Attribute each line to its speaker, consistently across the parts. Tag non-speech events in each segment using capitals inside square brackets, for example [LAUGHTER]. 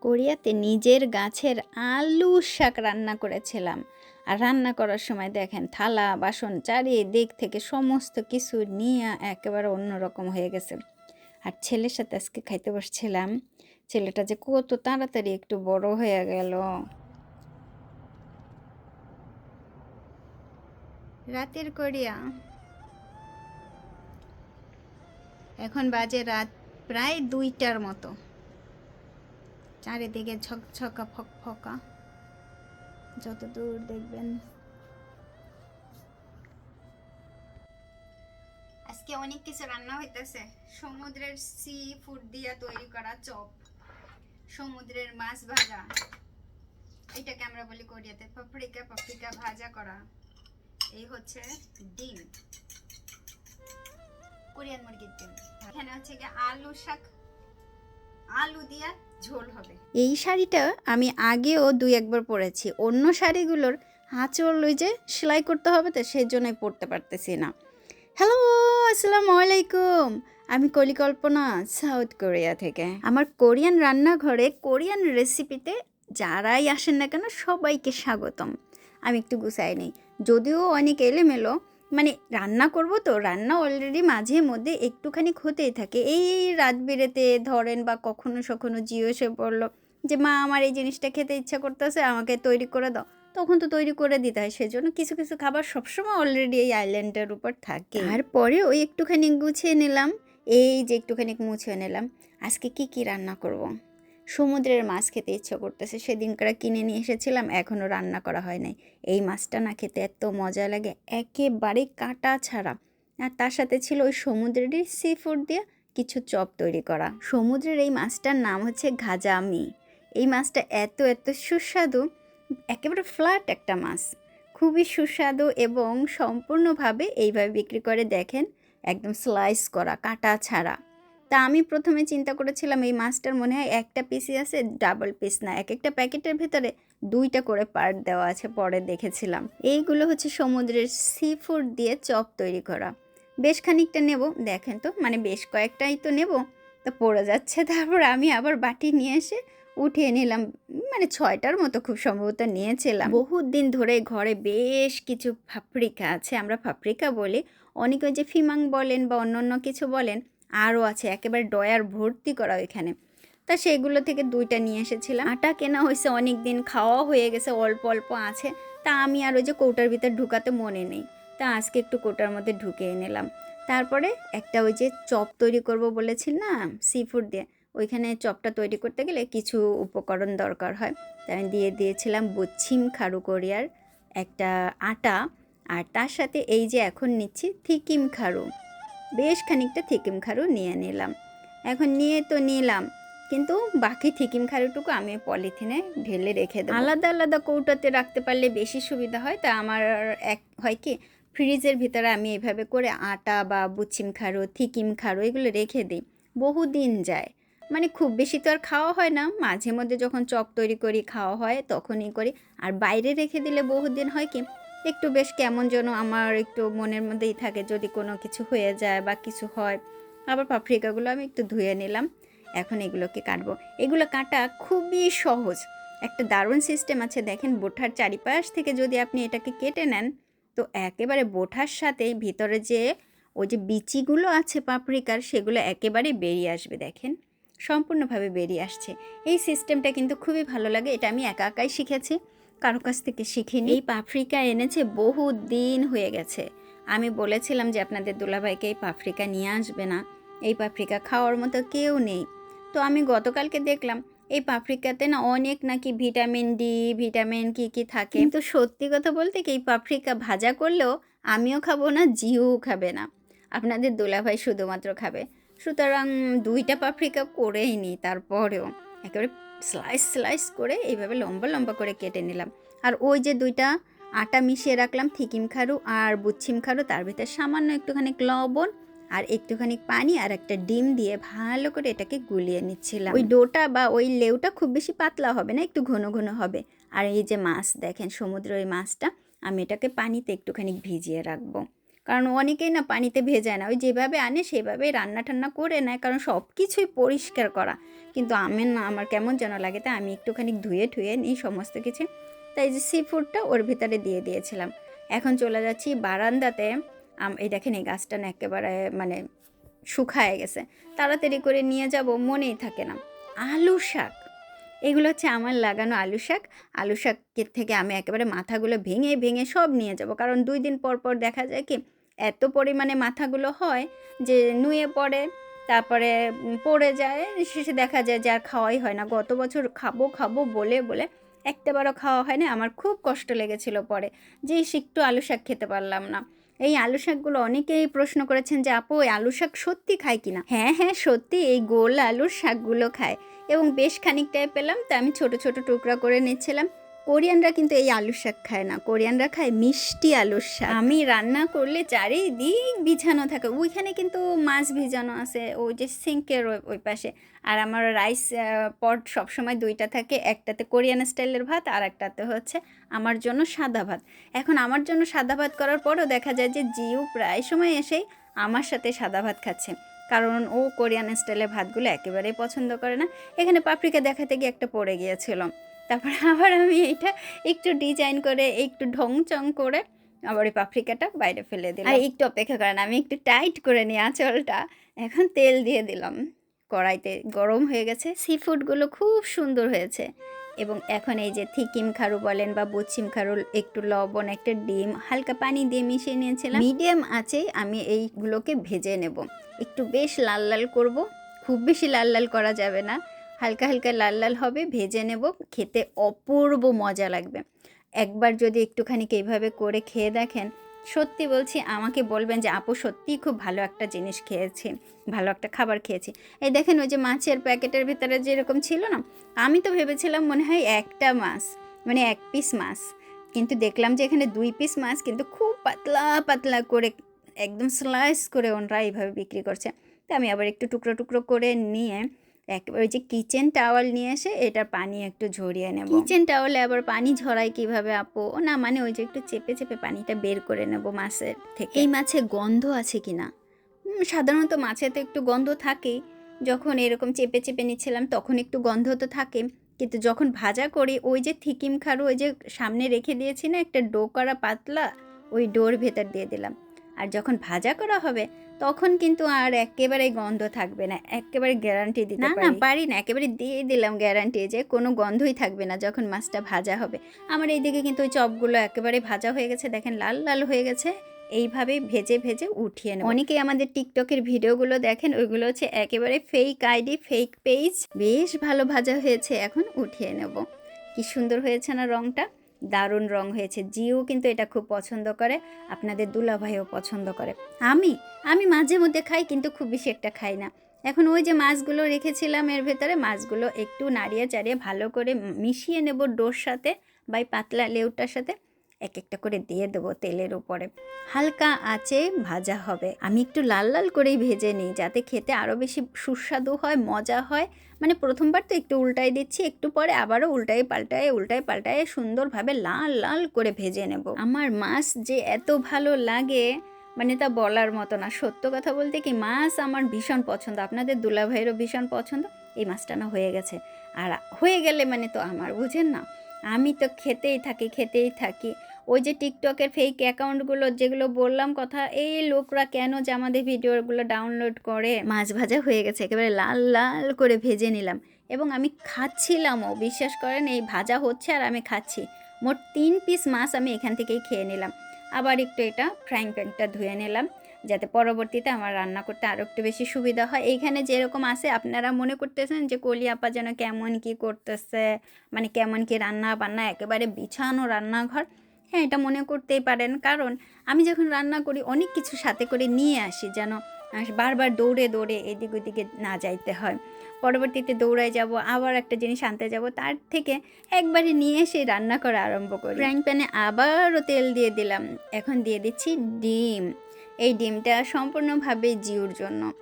Speaker 1: কোরিয়াতে নিজের গাছের আলু শাক রান্না করেছিলাম। আর রান্না করার সময় দেখেন, থালা, বাসন চারিদিক থেকে সমস্ত কিছু নিয়ে একেবারে অন্যরকম হয়ে গেছে। আর ছেলের সাথে আজকে খাইতে বসছিলাম। ছেলেটা যে কত তাড়াতাড়ি একটু বড় হয়ে গেল। রাতের কোরিয়া এখন বাজে রাত প্রায় দুইটার মতো। চারিদিকে ঝকঝকা ফকফকা। যত দূর দেখবেন। আজকে অনেক কিছু রান্না হইতেছে। সমুদ্রের সি ফুড দিয়া তৈরি করা চপ, সমুদ্রের মাছ ভাজা, এটাকে আমরা বলি কোরিয়াতে পাপড়িকা পাপড়িকা ভাজা করা। এই হচ্ছে ডিম। কোরিয়ান মুরগির ডিম। এখানে হচ্ছে কি আলু শাক। আলু দিয়া ঝোল হবে। এই শাড়িটা আমি আগেও দুই একবার পরেছি। অন্য শাড়িগুলোর আঁচল ওই যে সেলাই করতে হবে তো সেই জন্যই পরতে পারতেছি না। হ্যালো আসসালামু আলাইকুম। আমি কলিকল্পনা সাউথ কোরিয়া থেকে। আমার কোরিয়ান রান্নাঘরে কোরিয়ান রেসিপিতে যারাই আসেন না কেন সবাইকে স্বাগতম। আমি একটু গুছাই নিই। যদিও অনেক এলেমেলো মানে রান্না করব তো, রান্না অলরেডি মাঝে মধ্যে একটুখানি হতেই থাকে। এই রাত বেড়েতে ধরেন বা কখনো সখনো জিও এসে পড়ল যে, মা, আমার এই জিনিসটা খেতে ইচ্ছা করতেছে, আমাকে তৈরি করে দাও। তখন তো তৈরি করে দিতে হয়, সেজন্য কিছু কিছু খাবার সবসময় অলরেডি এই আইল্যান্ডের উপর থাকে। তারপরে ওই একটুখানি গুছিয়ে নিলাম, এই যে একটুখানি মুছে নিলাম, আজকে কি কি রান্না করব। সমুদ্রের মাছ খেতে ইচ্ছে করতেছে। সেদিনকার কিনে নিয়ে এসেছিলাম এখনও রান্না করা হয় নাই। এই মাছটা না খেতে এত মজা লাগে একেবারে কাটা ছাড়া। আর তার সাথে ছিল ওই সমুদ্রেরই সি ফুড দিয়ে কিছু চপ তৈরি করা। সমুদ্রের এই মাছটার নাম হচ্ছে ঘাজামি এই মাছটা এত এত সুস্বাদু, একেবারে ফ্ল্যাট একটা মাছ। খুবই সুস্বাদু এবং সম্পূর্ণভাবে এইভাবে বিক্রি করে দেখেন, একদম স্লাইস করা, কাটা ছাড়া। তা আমি প্রথমে চিন্তা করেছিলাম, এই মাছটার মনে হয় একটা পিসই আছে ডাবল পিস না, এক একটা প্যাকেটের ভেতরে দুইটা করে পার্ট দেওয়া আছে, পরে দেখেছিলাম। এইগুলো হচ্ছে সমুদ্রের সি ফুড দিয়ে চপ তৈরি করা। বেশ খানিকটা নেব, দেখেন তো মানে বেশ কয়েকটাই তো নেব, তো পড়ে যাচ্ছে। তারপর আমি আবার বাটি নিয়ে এসে উঠিয়ে নিলাম মানে ছয়টার মতো খুব সম্ভবত নিয়েছিলাম। বহুত দিন ধরে ঘরে বেশ কিছু ফাফরিকা আছে, আমরা ফাফরিকা বলি, অনেকে যে ফিমাং বলেন বা অন্য অন্য কিছু বলেন আরও আছে, একেবারে ডয়ার ভর্তি করা ওইখানে। তা সেগুলো থেকে দুইটা নিয়ে এসেছিলাম। আটা কেনা হয়েছে অনেক দিন খাওয়া হয়ে গেছে, অল্প অল্প আছে। তা আমি আর ওই যে কৌটার ভিতর ঢুকাতে মনে নেই। তা আজকে একটু কোটার মধ্যে ঢুকিয়ে নিলাম তারপরে একটা ওই যে চপ তৈরি করব বলেছি না সি ফুড দিয়ে, ওইখানে চপটা তৈরি করতে গেলে কিছু উপকরণ দরকার হয়। তাই আমি দিয়ে দিয়েছিলাম বুচ্ছিম খারু কোরিয়ার একটা আটা। আর তার সাথে এই যে এখন নিচ্ছি থিকিম খারু। বেশ খানিকটা থিকিম খারু নিয়ে নিলাম। এখন নিয়ে তো নিলাম, কিন্তু বাকি থিকিম খারুটুকু আমি পলিথিনে ঢেলে রেখে দেবো। আলাদা আলাদা কৌটাতে রাখতে পারলে বেশি সুবিধা হয়, তা আমার এক হয় কি, ফ্রিজের ভিতরে আমি এভাবে করে আটা বা বুচিম খারু, থিকিম খারু এগুলো রেখে দিই, বহুদিন যায়। মানে খুব বেশি তো আর খাওয়া হয় না, মাঝে মধ্যে যখন চপ তৈরি করি, খাওয়া হয়, তখনই করি। আর বাইরে রেখে দিলে বহুদিন হয় কি একটু বেশ কেমন যেন আমার একটু মনের মধ্যেই থাকে যদি কোনো কিছু হয়ে যায় বা কিছু হয়। আবার পাপরিকাগুলো আমি একটু ধুয়ে নিলাম। এখন এগুলোকে কাটবো। এগুলো কাটা খুবই সহজ। একটা দারুণ সিস্টেম আছে। দেখেন, বোঠার চারিপাশ থেকে যদি আপনি এটাকে কেটে নেন, তো একেবারে বোঠার সাথে ভিতরে যে ওই যে বিচিগুলো আছে পাপরিকার, সেগুলো একেবারে বেরিয়ে আসবে। দেখেন, সম্পূর্ণভাবে বেরিয়ে আসছে। এই সিস্টেমটা কিন্তু খুবই ভালো লাগে। এটা আমি একা একাই শিখেছি। কারও কাছ থেকে শিখিনি। এই পাফরিকা এনেছে বহু দিন হয়ে গেছে। আমি বলেছিলাম যে আপনাদের দুলাভাইকে এই পাফরিকা নিয়ে আসবে না। এই পাফরিকা খাওয়ার মতো কেউ নেই। তো আমি গতকালকে দেখলাম এই পাফরিকাতে না অনেক নাকি ভিটামিন ডি ভিটামিন কি কি থাকে। কিন্তু সত্যি কথা বলতে কি এই পাফরিকা ভাজা করলেও আমিও খাব না জিও খাবে না। আপনাদের দুলাভাই শুধুমাত্র খাবে। সুতরাং দুইটা পাপরিকা করেই নিই তারপরেও। একেবারে স্লাইস স্লাইস করে এইভাবে লম্বা লম্বা করে কেটে নিলাম। আর ওই যে দুইটা আটা মিশিয়ে রাখলাম, থিকিম খারু আর বুচ্ছিম খারু, তার ভিতরে সামান্য একটুখানি লবণ আর একটুখানি পানি আর একটা ডিম দিয়ে ভালো করে এটাকে গুলিয়ে নিচ্ছিলাম। ওই ডোটা বা ওই লেউটা খুব বেশি পাতলা হবে না, একটু ঘন ঘন হবে। আর এই যে মাছ, দেখেন সমুদ্রের ওই মাছটা, আমি এটাকে পানিতে একটুখানি ভিজিয়ে রাখব। কারণ অনেকেই না পানিতে ভেজায় না। ওই যেভাবে আনে সেভাবেই রান্না টান্না করে নেয়, কারণ সব কিছুই পরিষ্কার করা। কিন্তু আমি না, আমার কেমন যেন লাগে তাই আমি একটুখানি ধুয়ে ঠুয়ে নিই সমস্ত কিছু। তাই যে সি ফুডটা ওর ভিতরে দিয়ে দিয়েছিলাম। এখন চলে যাচ্ছি বারান্দাতে। এই দেখেন এই গাছটা না একেবারে মানে শুকায় গেছে। তাড়াতাড়ি করে নিয়ে যাব, মনেই থাকে না। আলু শাক, এগুলো হচ্ছে আমার লাগানো আলু শাক। আলু শাকের থেকে আমি একেবারে মাথাগুলো ভেঙে ভেঙে সব নিয়ে যাব। কারণ দুই দিন পর পর দেখা যায় কি এত পরিমাণে মাথাগুলো হয় যে নুয়ে পড়ে, তারপরে পড়ে যায়, শেষে দেখা যায় যে আর খাওয়াই হয় না। গত বছর খাব খাব বলে বলে একটাবারও খাওয়া হয় না আমার খুব কষ্ট লেগেছিল পরে যে একটু আলু শাক খেতে পারলাম না। এই আলু শাকগুলো অনেকেই প্রশ্ন করেছেন যে, আপু, এই আলু শাক সত্যি খায় কিনা হ্যাঁ হ্যাঁ সত্যি এই গোল আলুর শাকগুলো খায়। এবং বেশ খানিকটাই পেলাম, তা আমি ছোট ছোট টুকরা করে নিচ্ছিলাম। কোরিয়ানরা কিন্তু এই আলুর শাক খায় না। কোরিয়ানরা খায় মিষ্টি আলুর শাক। আমি রান্না করলে চারিদিক বিছানো থাকে। ওইখানে কিন্তু মাছ ভিজানো আছে, ওই যে সিঙ্কের ওই পাশে। আর আমার রাইস পট সবসময় দুইটা থাকে, একটাতে কোরিয়ান স্টাইলের ভাত আর একটাতে হচ্ছে আমার জন্য সাদা ভাত। এখন আমার জন্য সাদা ভাত করার পরও দেখা যায় যে জিও প্রায় সময় এসেই আমার সাথে সাদা ভাত খাচ্ছে। কারণ ও কোরিয়ান স্টাইলের ভাতগুলো একেবারেই পছন্দ করে না। এখানে পাপরিকা দেখাতে গিয়ে একটা পড়ে গিয়েছিল। তারপর [LAUGHS] আবার আমি এটা একটু ডিজাইন করে, একটু ঢং চং করে আবার ওই পাপরিকাটা বাইরে ফেলে দিলাম। আর একটু অপেক্ষা করেন, আমি একটু টাইট করে নিই আঁচলটা। এখন তেল দিয়ে দিলাম কড়াইতে, গরম হয়ে গেছে। সি ফুডগুলো খুব সুন্দর হয়েছে। এবং এখন এই যে থিকিম খারু বলেন বা বুচিম খারু, একটু লবণ, একটা ডিম, হালকা পানি দিয়ে মিশিয়ে নিয়েছিলাম। মিডিয়াম আছে আমি এইগুলোকে ভেজে নেব। একটু বেশ লাল লাল করব। খুব বেশি লাল লাল করা যাবে না। হালকা হালকা লাল লাল হবে, ভেজে নেব, খেতে অপূর্ব মজা লাগবে। একবার যদি একটুখানি এইভাবে করে খেয়ে দেখেন, সত্যি বলছি আমাকে বলবেন যে, আপু সত্যিই খুব ভালো একটা জিনিস খেয়েছি, ভালো একটা খাবার খেয়েছি। এই দেখেন ওই যে মাছের প্যাকেটের ভিতরে যেরকম ছিল না, আমি তো ভেবেছিলাম মনে হয় একটা মাছ মানে এক পিস মাছ। কিন্তু দেখলাম যে এখানে দুই পিস মাছ, কিন্তু খুব পাতলা পাতলা করে, একদম স্লাইস করে ওনারা এইভাবে বিক্রি করছে। তা আমি আবার একটু টুকরো টুকরো করে নিয়ে ওই যে কিচেন টাওয়াল নিয়ে এসে এটার পানি একটু ঝরিয়ে নেব। কিচেন টাওয়ালে আবার পানি ঝরাই কীভাবে আপু? না মানে ওই যে একটু চেপে চেপে পানিটা বের করে নেব মাছের থেকে। এই মাছে গন্ধ আছে কি না? সাধারণত মাছে তো একটু গন্ধ থাকেই। যখন এরকম চেপে চেপে নিচ্ছিলাম তখন একটু গন্ধ তো থাকে। কিন্তু যখন ভাজা করি ওই যে থিকিম খারু ওই যে সামনে রেখে দিয়েছি না একটা ডো করা পাতলা ওই ডোর ভেতর দিয়ে দিলাম। আর যখন ভাজা করা হবে তখন কিন্তু আর একেবারে গন্ধ থাকবে না একেবারে গ্যারান্টি দিতে না না পারি। না একেবারে দিয়ে দিলাম গ্যারান্টি যে কোনো গন্ধই থাকবে না যখন মাছটা ভাজা হবে। আমার এইদিকে কিন্তু ওই চপগুলো একেবারে ভাজা হয়ে গেছে দেখেন লাল লাল হয়ে গেছে। এইভাবে ভেজে ভেজে উঠিয়ে নেব। অনেকেই আমাদের টিকটকের ভিডিওগুলো দেখেন ওইগুলো হচ্ছে একেবারে ফেক আইডি ফেক পেজ বেশ ভালো ভাজা হয়েছে এখন উঠিয়ে নেব। কি সুন্দর হয়েছে না রংটা। দারুণ রং হয়েছে। জিও কিন্তু এটা খুব পছন্দ করে, আপনাদের দুলাভাইও পছন্দ করে। আমি আমি মাঝে মধ্যে খাই কিন্তু খুব বেশি একটা খাই না। এখন ওই যে মাছগুলো রেখেছিলাম এর ভেতরে, মাছগুলো একটু নাড়িয়ে চাড়িয়ে ভালো করে মিশিয়ে নেব ডোর সাথে বা পাতলা লেউটার সাথে। এক একটা করে দিয়ে দেবো তেলের উপরে। হালকা আঁচে ভাজা হবে। আমি একটু লাল লাল করেই ভেজে নিই যাতে খেতে আরও বেশি সুস্বাদু হয়, মজা হয়। মানে প্রথমবার তো একটু উল্টাই দিচ্ছি, একটু পরে আবারও উল্টাই পাল্টায় উল্টাই পাল্টায় সুন্দরভাবে লাল লাল করে ভেজে নেব। আমার মাছ যে এত ভালো লাগে মানে তা বলার মতো না। সত্য কথা বলতে কি, মাছ আমার ভীষণ পছন্দ। আপনাদের দুলাভাইয়েরও ভীষণ পছন্দ। এই মাছটা না হয়ে গেছে। আর হয়ে গেলে মানে তো আমার, বুঝেন না? আমি তো খেতেই থাকি খেতেই থাকি। ওই যে টিকটকের ফেক অ্যাকাউন্টগুলো যেগুলো বললাম কথা, এই লোকরা কেন যে আমাদের ভিডিওগুলো ডাউনলোড করে? মাছ ভাজা হয়ে গেছে, একেবারে লাল লাল করে ভেজে নিলাম। এবং আমি খাচ্ছিলামও, বিশ্বাস করেন, এই ভাজা হচ্ছে আর আমি খাচ্ছি। মোট তিন পিস মাছ আমি এখান থেকেই খেয়ে নিলাম। আবার একটু এটা ফ্রাইং প্যানটা ধুয়ে নিলাম, যাতে পরবর্তীতে আমার রান্না করতে আরও একটু বেশি সুবিধা হয়। এইখানে যেরকম আছে, আপনারা মনে করতেছেন যে কলি আপা যেন কেমন কি করতেছে মানে কেমন কি রান্না বান্না একেবারে বিছানো রান্নাঘর। হ্যাঁ এটা মনে করতেই পারেন। কারণ আমি যখন রান্না করি, অনেক কিছু সাথে করে নিয়ে আসি যেন বারবার দৌড়ে দৌড়ে এদিক ওদিকে না যাইতে হয়। পরবর্তীতে দৌড়ায় যাব, আবার একটা জিনিস আনতে যাব, তার থেকে একবারে নিয়ে এসে রান্না করা আরম্ভ করি। ফ্রাইং প্যানে আবারও তেল দিয়ে দিলাম। এখন দিয়ে দিচ্ছি ডিম। এই ডিমটা সম্পূর্ণভাবে জিওর জন্য।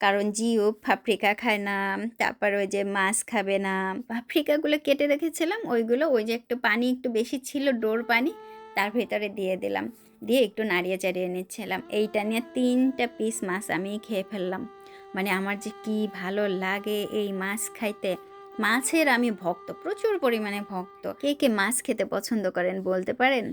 Speaker 1: কারণ জিও পাপরিকা খায় না, তারপর ওই যে মাছ খাবে না। পাপরিকাগুলো কেটে রেখেছিলাম, ওইগুলো ওই যে একটু পানি, একটু বেশি ছিল, ডোর পানি তার ভেতরে দিয়ে দিলাম। দিয়ে একটু নাড়িয়ে চাড়িয়ে নিচ্ছিলাম। এইটা নিয়ে তিনটা পিস মাছ আমি খেয়ে ফেললাম। মানে আমার যে কি ভালো লাগে এই মাছ খাইতে। মাছের আমি ভক্ত, প্রচুর পরিমাণে ভক্ত। কে কে মাছ খেতে পছন্দ করেন বলতে পারেন?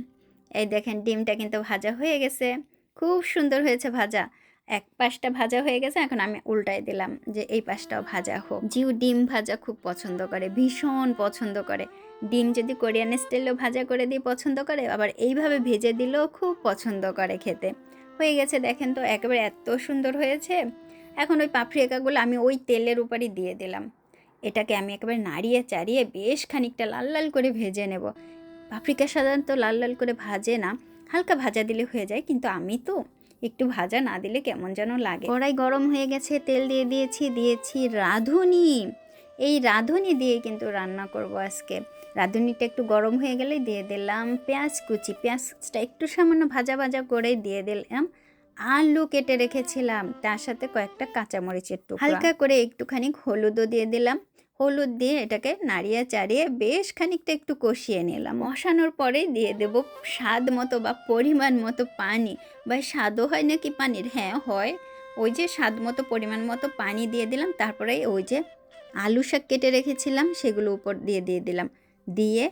Speaker 1: এই দেখেন ডিমটা কিন্তু ভাজা হয়ে গেছে। খুব সুন্দর হয়েছে ভাজা। এক পাশটা ভাজা হয়ে গেছে, এখন আমি উল্টাই দিলাম যে এই পাশটাও ভাজা হোক। জিউ ডিম ভাজা খুব পছন্দ করে, ভীষণ পছন্দ করে। ডিম যদি কোরিয়ান স্টাইলেও ভাজা করে দিয়ে পছন্দ করে, আবার এইভাবে ভেজে দিলেও খুব পছন্দ করে খেতে। হয়ে গেছে দেখেন তো, একেবারে এত সুন্দর হয়েছে। এখন ওই পাপড়িকাগুলো আমি ওই তেলের উপরই দিয়ে দিলাম। এটাকে আমি একেবারে নাড়িয়ে চাড়িয়ে বেশ খানিকটা লাল লাল করে ভেজে নেব। পাপড়িকা সাধারণত লাল লাল করে ভাজে না, হালকা ভাজা দিলে হয়ে যায়, কিন্তু আমি তো একটু ভাজা না দিলে কেমন যেন লাগে। কড়াই গরম হয়ে গেছে, তেল দিয়ে দিয়েছি দিয়েছি রাঁধুনি। এই রাঁধুনি দিয়ে কিন্তু রান্না করব আজকে। রাঁধুনিটা একটু গরম হয়ে গেলে দিয়ে দিলাম পেঁয়াজ কুচি। পেঁয়াজটা একটু সামান্য ভাজা ভাজা করে দিয়ে দিলাম। আলু কেটে রেখেছিলাম, তার সাথে কয়েকটা কাঁচামরিচের টুকরা। হালকা করে একটুখানি হলুদও দিয়ে দিলাম। হলুদ দিয়ে এটাকে নাড়িয়ে চাড়িয়ে বেশ খানিকটা একটু কষিয়ে নিলাম। কষানোর পরে দিয়ে দেব স্বাদ মতো বা পরিমাণ মতো পানি। বা স্বাদও হয় নাকি পানির? হ্যাঁ হয়। ওই যে স্বাদ মতো, পরিমাণ মতো পানি দিয়ে দিলাম, তারপরে ওই যে আলু শাক কেটে রেখেছিলাম, সেগুলো উপর দিয়ে দিয়ে দিলাম। দিয়ে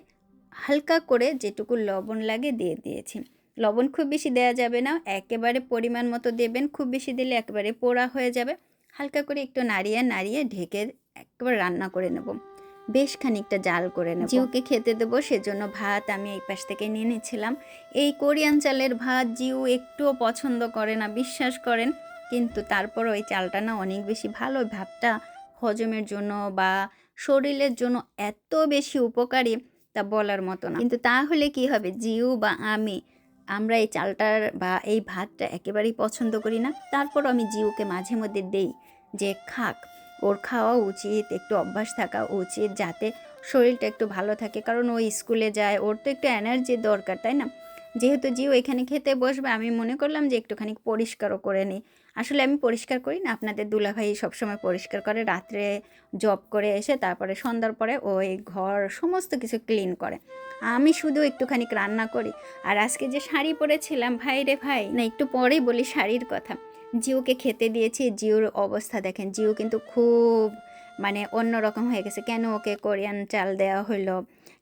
Speaker 1: হালকা করে যেটুকু লবণ লাগে দিয়ে দিয়েছি। লবণ খুব বেশি দেওয়া যাবে না, একেবারে পরিমাণ মতো দেবেন, খুব বেশি দিলে একেবারে পোড়া হয়ে যাবে। হালকা করে একটু নাড়িয়ে নাড়িয়ে ঢেকে একবার রান্না করে নেব। বেশ খানিকটা জাল করে নেব। জিউকে খেতে দেবো, সেজন্য ভাত আমি এই পাশ থেকে নিয়ে নিয়েছিলাম এই কোরিয়ান চালের ভাত জিউ একটুও পছন্দ করে না, বিশ্বাস করেন, কিন্তু তারপর ওই চালটা না অনেক বেশি ভালো ভাতটা হজমের জন্য বা শরীরের জন্য এত বেশি উপকারী তা বলার মতো না। কিন্তু তাহলে কি হবে? জিউ বা আমি, আমরা এই চালটার বা এই ভাতটা একেবারেই পছন্দ করি না। তারপর আমি জিউকে মাঝে মধ্যে দেই যে, খাক, ওর খাওয়া উচিত, একটু অভ্যাস থাকা উচিত যাতে শরীরটা একটু ভালো থাকে। কারণ ও স্কুলে যায়, ওর তো একটু এনার্জির দরকার, তাই না? যেহেতু জিও এখানে খেতে বসবে, আমি মনে করলাম যে, একটুখানি পরিষ্কারও করে নিই। আসলে আমি পরিষ্কার করি না। আপনাদের দুলাভাই সবসময় পরিষ্কার করে, রাত্রে জব করে এসে তারপরে সন্ধ্যার পরে ওই ঘর সমস্ত কিছু ক্লিন করে। আমি শুধু একটুখানি রান্না করি। আর আজকে যে শাড়ি পরেছিলাম, ভাই রে ভাই, না একটু পরেই বলি শাড়ির কথা। জিওকে খেতে দিয়েছি, জিওর অবস্থা দেখেন, জিও কিন্তু খুব মানে অন্যরকম হয়ে গেছে। কেন ওকে কোরিয়ান চাল দেওয়া হলো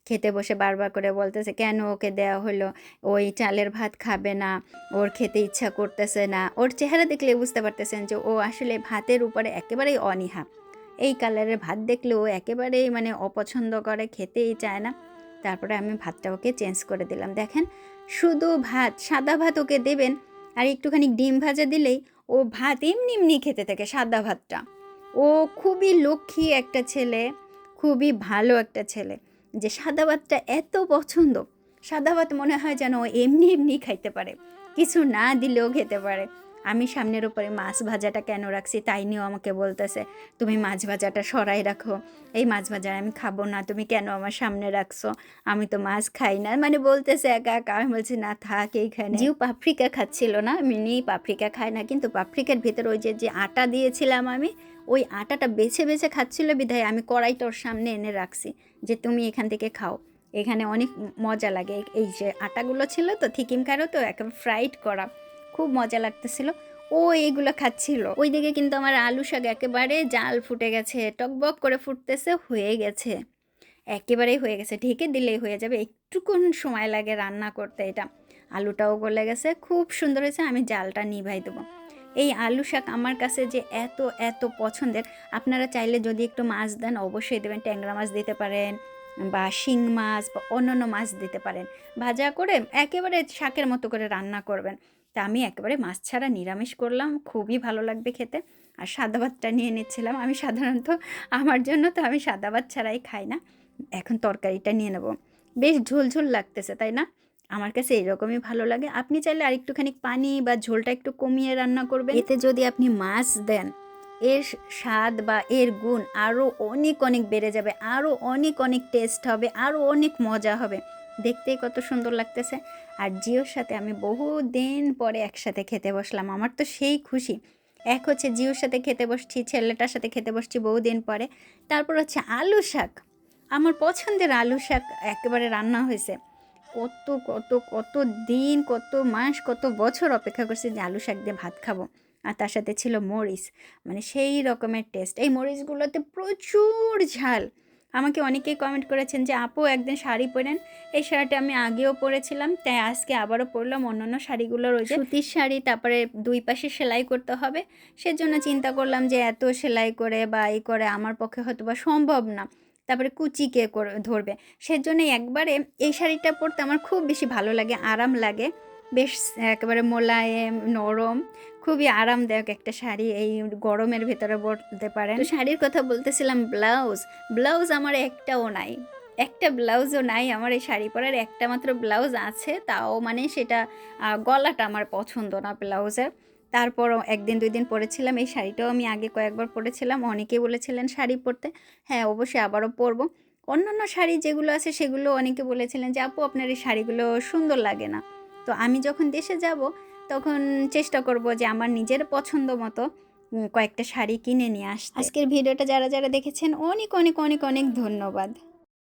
Speaker 1: খেতে বসে বারবার করে বলতেছে, কেন ওকে দেওয়া হলো ওই চালের ভাত খাবে না, ওর খেতে ইচ্ছা করতেছে না। ওর চেহারা দেখলে বুঝতে পারতেছেন যে ও আসলে ভাতের উপরে একেবারেই অনীহা। এই কালারের ভাত দেখলে ও একেবারেই মানে অপছন্দ করে, খেতেই চায় না। তারপরে আমি ভাতটা ওকে চেঞ্জ করে দিলাম। দেখেন, শুধু ভাত, সাদা ভাত ওকে দেবেন আর একটুখানি ডিম ভাজা দিলেই ও ভাত এমনি এমনি খেতে থাকে সাদা ভাতটা। ও খুবই লক্ষ্মী একটা ছেলে, খুবই ভালো একটা ছেলে। যে সাদা ভাতটা এত পছন্দ, সাদা ভাত মনে হয় যেন ও এমনি এমনি খাইতে পারে। কিছু না দিলেও খেতে পারে। আমি সামনের উপরে মাছ ভাজাটা কেন রাখছি তাই নিয়েও আমাকে বলতেছে, তুমি মাছ ভাজাটা সরাই রাখো। এই মাছ ভাজা আমি খাব না, তুমি কেন আমার সামনে রাখছো? আমি তো মাছ খাই না। মানে বলতেছে একা একা। আমি বলছি, না, থাক এইখানে। জিউ পাপরিকা খাচ্ছিল না মিনি পাপরিকা খায় না, কিন্তু পাপরিকার ভিতরে ওই যে যে আটা দিয়েছিলাম আমি ওই আটাটা বেছে বেছে খাচ্ছিল বিধায় আমি কড়াইটা ওর সামনে এনে রাখছি যে তুমি এখান থেকে খাও। এখানে অনেক মজা লাগে। এই যে আটাগুলো ছিল তো থিকিম কারও তো একেবারে ফ্রাইড করা। খুব মজা লাগতেছিল। ও এইগুলো খাচ্ছিল। ওইদিকে কিন্তু আমার আলু শাক একেবারে জাল ফুটে গেছে, টকবক করে ফুটতেছে, হয়ে গেছে। একেবারেই হয়ে গেছে। ঢেকে দিলেই হয়ে যাবে। একটুকুন সময় লাগে রান্না করতে এটা। আলুটাও গলে গেছে। খুব সুন্দর হয়েছে। আমি জালটা নিভাই দেবো। এই আলু শাক আমার কাছে যে এত এত পছন্দের, আপনারা চাইলে যদি একটু মাছ দেন, অবশ্যই দেবেন। ট্যাংরা মাছ দিতে পারেন বা শিং মাছ বা অন্যান্য মাছ দিতে পারেন। ভাজা করে একেবারে শাকের মতো করে রান্না করবেন। তা আমি একেবারে মাছ ছাড়া নিরামিষ করলাম, খুবই ভালো লাগবে খেতে। আর সাদা ভাতটা নিয়ে নিচ্ছিলাম। আমি সাধারণত আমার জন্য তো আমি সাদা ভাত ছাড়াই খাই না। এখন তরকারিটা নিয়ে নেব। বেশ ঝোলঝোল লাগতেছে, তাই না? আমার কাছে এরকমই ভালো লাগে। আপনি চাইলে আরেকটুখানি পানি বা ঝোলটা একটু কমিয়ে রান্না করবেন। এতে যদি আপনি মাছ দেন, এর স্বাদ বা এর গুণ আরও অনেক অনেক বেড়ে যাবে আরও অনেক অনেক টেস্ট হবে আরও অনেক মজা হবে। দেখতেই কত সুন্দর লাগতেছে। আর জিওর সাথে আমি বহু দিন পরে একসাথে খেতে বসলাম, আমার তো সেই খুশি। এক হচ্ছে জিওর সাথে খেতে বসছি, ছেলেটার সাথে খেতে বসছি বহুদিন পরে। তারপর হচ্ছে আলু শাক। আমার পছন্দের আলু শাক একেবারে রান্না হয়েছে। কত কত কত দিন, কত মাস, কত বছর অপেক্ষা করছি যে আলু শাক দিয়ে ভাত খাব। আর তার সাথে ছিল মরিচ। মানে সেই রকমের টেস্ট এই মরিচগুলোতে প্রচুর ঝাল। আমাকে অনেকেই কমেন্ট করেছেন যে, আপু, একদিন শাড়ি পরেন। এই শাড়িটা আমি আগেও পরেছিলাম, তাই আজকে আবারও পরলাম অন্যান্য শাড়িগুলোর ওই যে সুতির শাড়ি, তারপরে দুই পাশে সেলাই করতে হবে। সেজন্য চিন্তা করলাম যে, এত সেলাই করে বা এই করে আমার পক্ষে হয়তো বা সম্ভব না। তারপরে কুচি কে করে, ধরবে। সেজন্য একবারে এই শাড়িটা পরতে আমার খুব বেশি ভালো লাগে, আরাম লাগে। বেশ একেবারে মোলায়েম, নরম, খুবই আরামদায়ক একটা শাড়ি এই গরমের ভেতরে পরতে পারেন। শাড়ির কথা বলতেছিলাম ব্লাউজ। ব্লাউজ আমার একটাও নাই। একটা ব্লাউজও নাই আমার এই শাড়ি পরার, একটা মাত্র ব্লাউজ আছে, তাও মানে সেটা গলাটা আমার পছন্দ না ব্লাউজের। তারপরও একদিন দুই দিন পরেছিলাম। এই শাড়িটাও আমি আগে কয়েকবার পরেছিলাম। অনেকেই বলেছিলেন শাড়ি পরতে। হ্যাঁ অবশ্যই আবারও পরবো। অন্যান্য শাড়ি যেগুলো আছে, সেগুলো অনেকে বলেছিলেন যে, আপু, আপনার এই শাড়িগুলো সুন্দর লাগে না। তো আমি যখন দেশে যাব, তখন চেষ্টা করব যে, আমার নিজের পছন্দ মতো কয়েকটা শাড়ি কিনে নিয়ে আসতে। আজকের ভিডিওটা যারা যারা দেখেছেন, অনেক অনেক অনেক অনেক ধন্যবাদ।